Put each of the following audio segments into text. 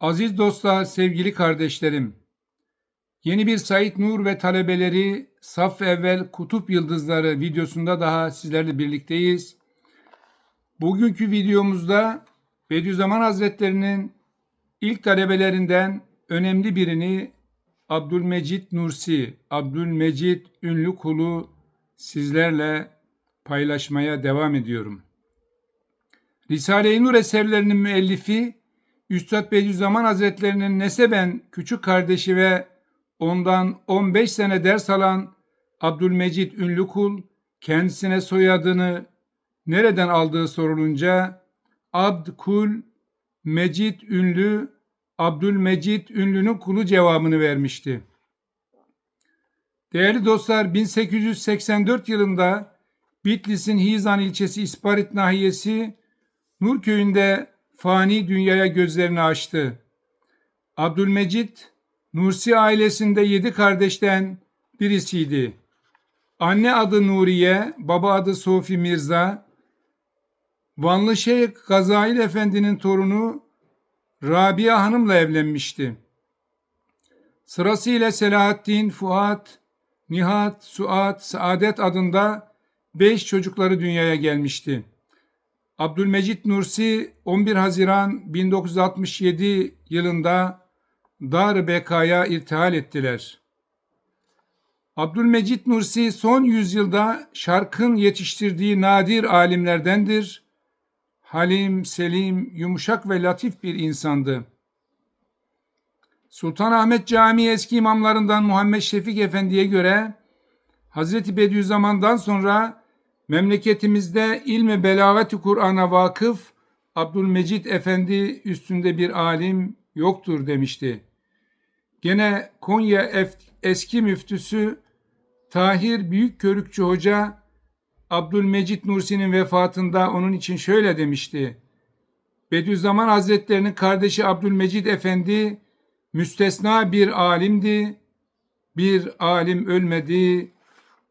Aziz dostlar, sevgili kardeşlerim. Yeni bir Said Nur ve talebeleri Saf Evvel Kutup Yıldızları videosunda daha sizlerle birlikteyiz. Bugünkü videomuzda Bediüzzaman Hazretleri'nin ilk talebelerinden önemli birini Abdülmecit Nursi, Abdülmecit ünlü kulu sizlerle paylaşmaya devam ediyorum. Risale-i Nur eserlerinin müellifi Üstad Bediüzzaman Hazretlerinin neseben küçük kardeşi ve ondan 15 sene ders alan Abdülmecit ünlü kul kendisine soyadını nereden aldığı sorulunca Abd kul Mecit ünlü Abdülmecit ünlünün kulu cevabını vermişti. Değerli dostlar 1884 yılında Bitlis'in Hizan ilçesi İsparit nahiyesi Nur köyünde fani dünyaya gözlerini açtı. Abdülmecit, Nursi ailesinde yedi kardeşten birisiydi. Anne adı Nuriye, baba adı Sofi Mirza. Vanlı Şeyh Gazail Efendi'nin torunu Rabia Hanım'la evlenmişti. Sırasıyla Selahaddin, Fuat, Nihat, Suat, Saadet adında beş çocukları dünyaya gelmişti. Abdülmecit Nursi 11 Haziran 1967 yılında Dar Beka'ya irtihal ettiler. Abdülmecit Nursi son yüzyılda şarkın yetiştirdiği nadir alimlerdendir. Halim, selim, yumuşak ve latif bir insandı. Sultanahmet Camii eski imamlarından Muhammed Şefik Efendi'ye göre Hazreti Bediüzzaman'dan sonra memleketimizde ilmi belaveti Kur'an'a vakıf Abdülmecit Efendi üstünde bir alim yoktur demişti. Gene Konya eski müftüsü Tahir Büyükkörükçü Hoca Abdülmecit Nursi'nin vefatında onun için şöyle demişti. Bediüzzaman Hazretlerinin kardeşi Abdülmecit Efendi müstesna bir alimdi. Bir alim ölmedi,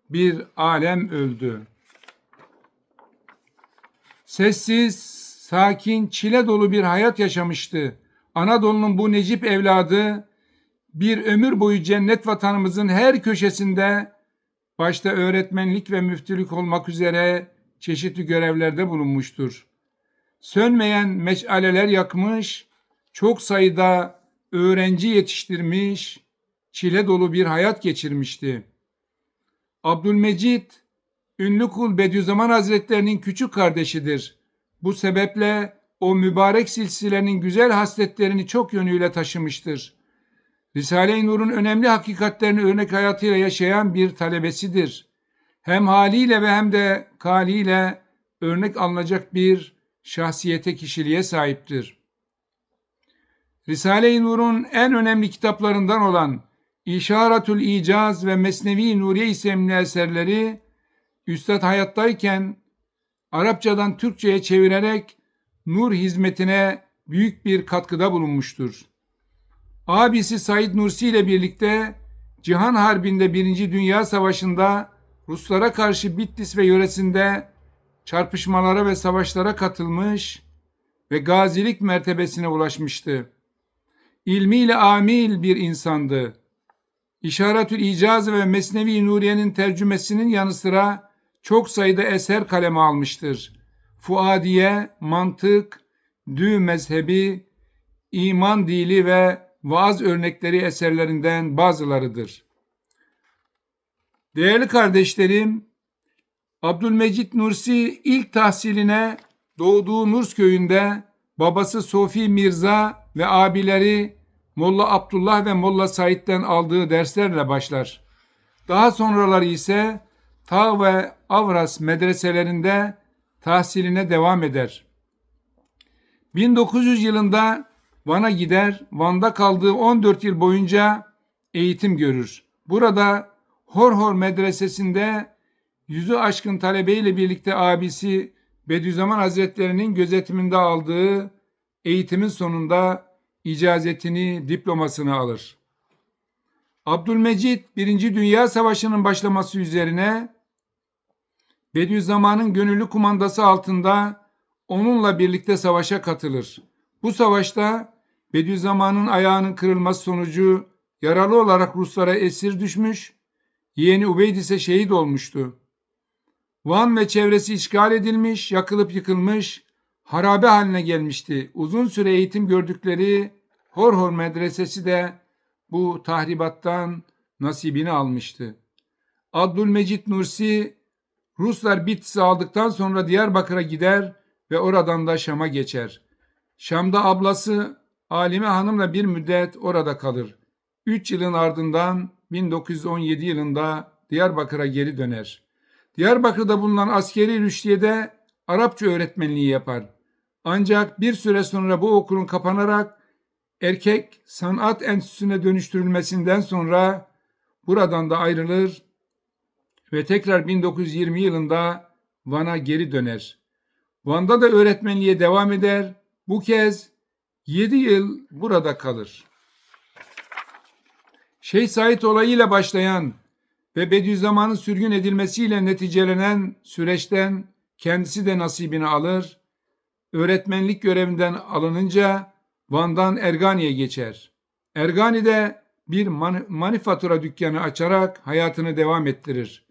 bir alem öldü. Sessiz, sakin, çile dolu bir hayat yaşamıştı. Anadolu'nun bu Necip evladı bir ömür boyu cennet vatanımızın her köşesinde başta öğretmenlik ve müftülük olmak üzere çeşitli görevlerde bulunmuştur. Sönmeyen meşaleler yakmış, çok sayıda öğrenci yetiştirmiş, çile dolu bir hayat geçirmişti. Abdülmecit, ünlü kul Bediüzzaman Hazretlerinin küçük kardeşidir. Bu sebeple o mübarek silsilenin güzel hasletlerini çok yönüyle taşımıştır. Risale-i Nur'un önemli hakikatlerini örnek hayatıyla yaşayan bir talebesidir. Hem haliyle ve hem de kaliyle örnek alınacak bir şahsiyete kişiliğe sahiptir. Risale-i Nur'un en önemli kitaplarından olan İşaretül İcaz ve Mesnevi Nuriye isimli eserleri Üstad hayattayken Arapçadan Türkçe'ye çevirerek nur hizmetine büyük bir katkıda bulunmuştur. Abisi Said Nursi ile birlikte Cihan Harbi'nde 1. Dünya Savaşı'nda Ruslara karşı Bitlis ve yöresinde çarpışmalara ve savaşlara katılmış ve gazilik mertebesine ulaşmıştı. İlmiyle amil bir insandı. İşaretül İcaz ve Mesnevi Nuriye'nin tercümesinin yanı sıra çok sayıda eser kaleme almıştır. Fuadiye, mantık, dü mezhebi, iman dili ve vaaz örnekleri eserlerinden bazılarıdır. Değerli kardeşlerim, Abdülmecit Nursi ilk tahsiline doğduğu Nurs köyünde babası Sofi Mirza ve abileri Molla Abdullah ve Molla Said'den aldığı derslerle başlar. Daha sonraları ise Ta ve Avras medreselerinde tahsiline devam eder. 1900 yılında Van'a gider, Van'da kaldığı 14 yıl boyunca eğitim görür. Burada Horhor Medresesi'nde yüzü aşkın talebeyle birlikte abisi Bediüzzaman Hazretleri'nin gözetiminde aldığı eğitimin sonunda icazetini, diplomasını alır. Abdülmecit 1. Dünya Savaşı'nın başlaması üzerine Bediüzzaman'ın gönüllü kumandası altında onunla birlikte savaşa katılır. Bu savaşta Bediüzzaman'ın ayağının kırılması sonucu yaralı olarak Ruslara esir düşmüş, yeğeni Ubeyd ise şehit olmuştu. Van ve çevresi işgal edilmiş, yakılıp yıkılmış, harabe haline gelmişti. Uzun süre eğitim gördükleri Horhor Medresesi de bu tahribattan nasibini almıştı. Abdülmecit Nursi Ruslar Bitlis'i aldıktan sonra Diyarbakır'a gider ve oradan da Şam'a geçer. Şam'da ablası Alime Hanım'la bir müddet orada kalır. 3 yılın ardından 1917 yılında Diyarbakır'a geri döner. Diyarbakır'da bulunan askeri rüştiyede Arapça öğretmenliği yapar. Ancak bir süre sonra bu okulun kapanarak erkek sanat enstitüsüne dönüştürülmesinden sonra buradan da ayrılır ve tekrar 1920 yılında Van'a geri döner. Van'da da öğretmenliğe devam eder. Bu kez 7 yıl burada kalır. Şeyh Said olayıyla başlayan ve Bediüzzaman'ın sürgün edilmesiyle neticelenen süreçten kendisi de nasibini alır. Öğretmenlik görevinden alınınca Van'dan Ergani'ye geçer. Ergani'de bir man- manifatura dükkanı açarak hayatını devam ettirir.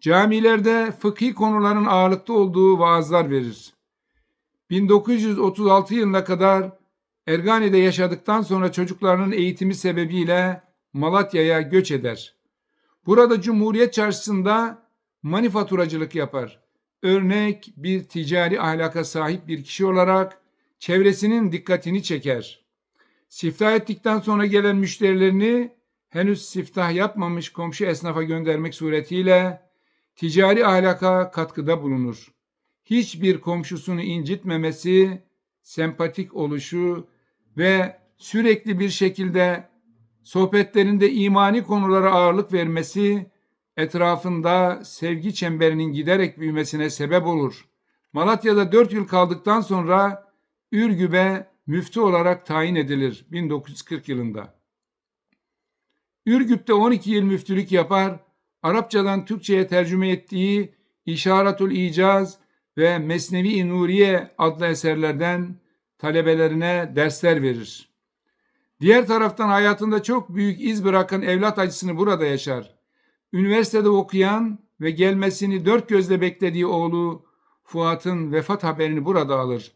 Camilerde fıkhi konuların ağırlıkta olduğu vaazlar verir. 1936 yılına kadar Ergani'de yaşadıktan sonra çocuklarının eğitimi sebebiyle Malatya'ya göç eder. Burada Cumhuriyet Çarşısı'nda manifaturacılık yapar. Örnek bir ticari ahlaka sahip bir kişi olarak çevresinin dikkatini çeker. Siftah ettikten sonra gelen müşterilerini henüz siftah yapmamış komşu esnafa göndermek suretiyle ticari ahlaka katkıda bulunur. Hiçbir komşusunu incitmemesi, sempatik oluşu ve sürekli bir şekilde sohbetlerinde imani konulara ağırlık vermesi etrafında sevgi çemberinin giderek büyümesine sebep olur. Malatya'da 4 yıl kaldıktan sonra Ürgüp'e müftü olarak tayin edilir 1940 yılında. Ürgüp'te 12 yıl müftülük yapar, Arapçadan Türkçe'ye tercüme ettiği İşaratul İcaz ve Mesnevi Nuriye adlı eserlerden talebelerine dersler verir. Diğer taraftan hayatında çok büyük iz bırakan evlat acısını burada yaşar. Üniversitede okuyan ve gelmesini dört gözle beklediği oğlu Fuat'ın vefat haberini burada alır.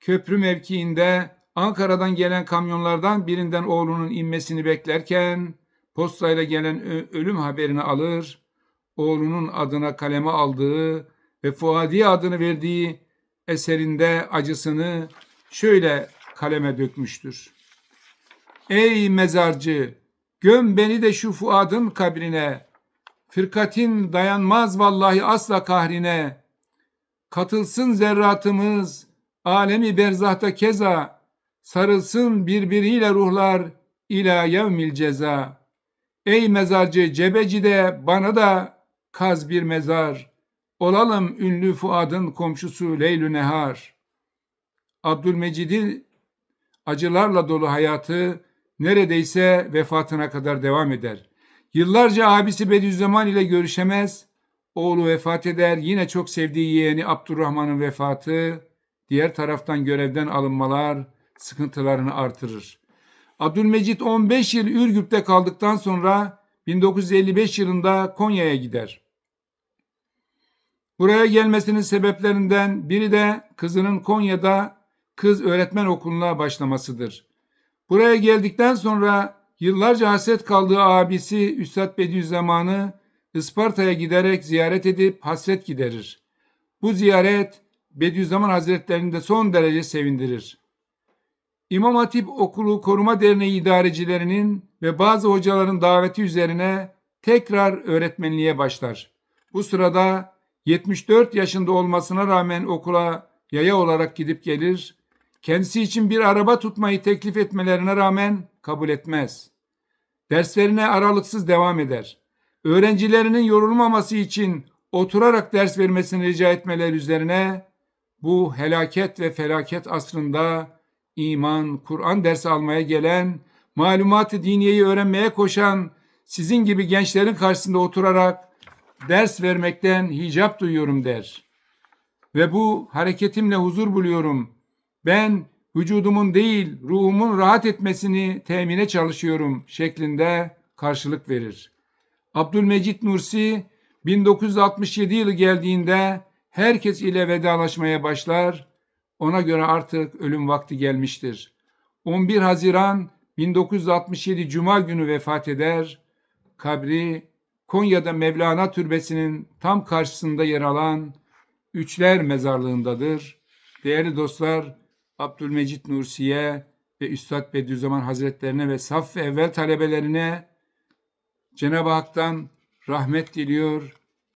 Köprü mevkiinde Ankara'dan gelen kamyonlardan birinden oğlunun inmesini beklerken postayla gelen ölüm haberini alır. Oğlunun adına kaleme aldığı ve Fuadiye adını verdiği eserinde acısını şöyle kaleme dökmüştür. Ey mezarcı, göm beni de şu Fuad'ın kabrine, fırkatin dayanmaz vallahi asla kahrine, katılsın zerratımız, alemi berzahta keza, sarılsın birbiriyle ruhlar, ila yevmil ceza. Ey mezarcı cebeci de bana da kaz bir mezar, olalım ünlü Fuad'ın komşusu Leylü Nehar. Abdülmecid'in acılarla dolu hayatı neredeyse vefatına kadar devam eder. Yıllarca abisi Bediüzzaman ile görüşemez, oğlu vefat eder, yine çok sevdiği yeğeni Abdurrahman'ın vefatı, diğer taraftan görevden alınmalar sıkıntılarını artırır. Abdülmecit 15 yıl Ürgüp'te kaldıktan sonra 1955 yılında Konya'ya gider. Buraya gelmesinin sebeplerinden biri de kızının Konya'da kız öğretmen okuluna başlamasıdır. Buraya geldikten sonra yıllarca hasret kaldığı abisi Üstad Bediüzzaman'ı Isparta'ya giderek ziyaret edip hasret giderir. Bu ziyaret Bediüzzaman Hazretlerini de son derece sevindirir. İmam Hatip Okulu Koruma Derneği idarecilerinin ve bazı hocaların daveti üzerine tekrar öğretmenliğe başlar. Bu sırada 74 yaşında olmasına rağmen okula yaya olarak gidip gelir, kendisi için bir araba tutmayı teklif etmelerine rağmen kabul etmez. Derslerine aralıksız devam eder. Öğrencilerinin yorulmaması için oturarak ders vermesini rica etmeler üzerine bu helaket ve felaket asrında iman, Kur'an dersi almaya gelen, malumat-ı diniyeyi öğrenmeye koşan sizin gibi gençlerin karşısında oturarak ders vermekten hicap duyuyorum der. Ve bu hareketimle huzur buluyorum. Ben vücudumun değil ruhumun rahat etmesini temine çalışıyorum şeklinde karşılık verir. Abdülmecit Nursi 1967 yılı geldiğinde herkes ile vedalaşmaya başlar. Ona göre artık ölüm vakti gelmiştir. 11 Haziran 1967 Cuma günü vefat eder. Kabri Konya'da Mevlana Türbesi'nin tam karşısında yer alan Üçler Mezarlığındadır. Değerli dostlar, Abdülmecit Nursi'ye ve Üstad Bediüzzaman Hazretlerine ve saf ve evvel talebelerine Cenab-ı Hak'tan rahmet diliyor,